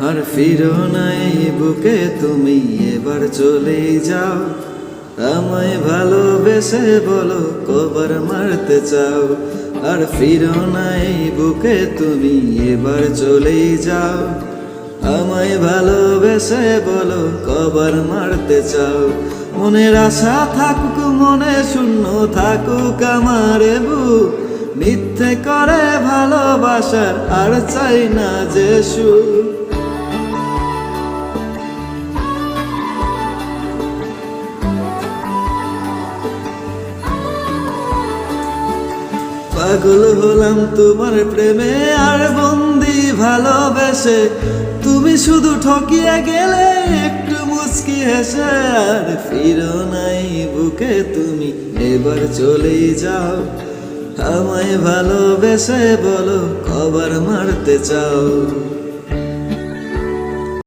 আর ফিরো নাই বুকে, তুমি এবার চলে যাও। আমায় ভালোবেসে বলো, কবার মারতে চাও। আর ফিরো নাই বুকে, তুমি এবার চলে যাও। আমায় ভালোবেসে বলো, কবার মারতে চাও। মনের আশা থাকুক, মনে শূন্য থাকুক আমার বুক মিথ্যে করে ভালোবাসার আর চাই না যে পাগল হলাম তোমার প্রেমে আর বন্দি ভালোবেসে। তুমি শুধু ঠকিয়ে গেলে মুচকি হেসে আর ফিরো নাই বুকে তুমি, এবার চলে যাও। আমায় ভালোবেসে বলো, কবার মারতে চাও।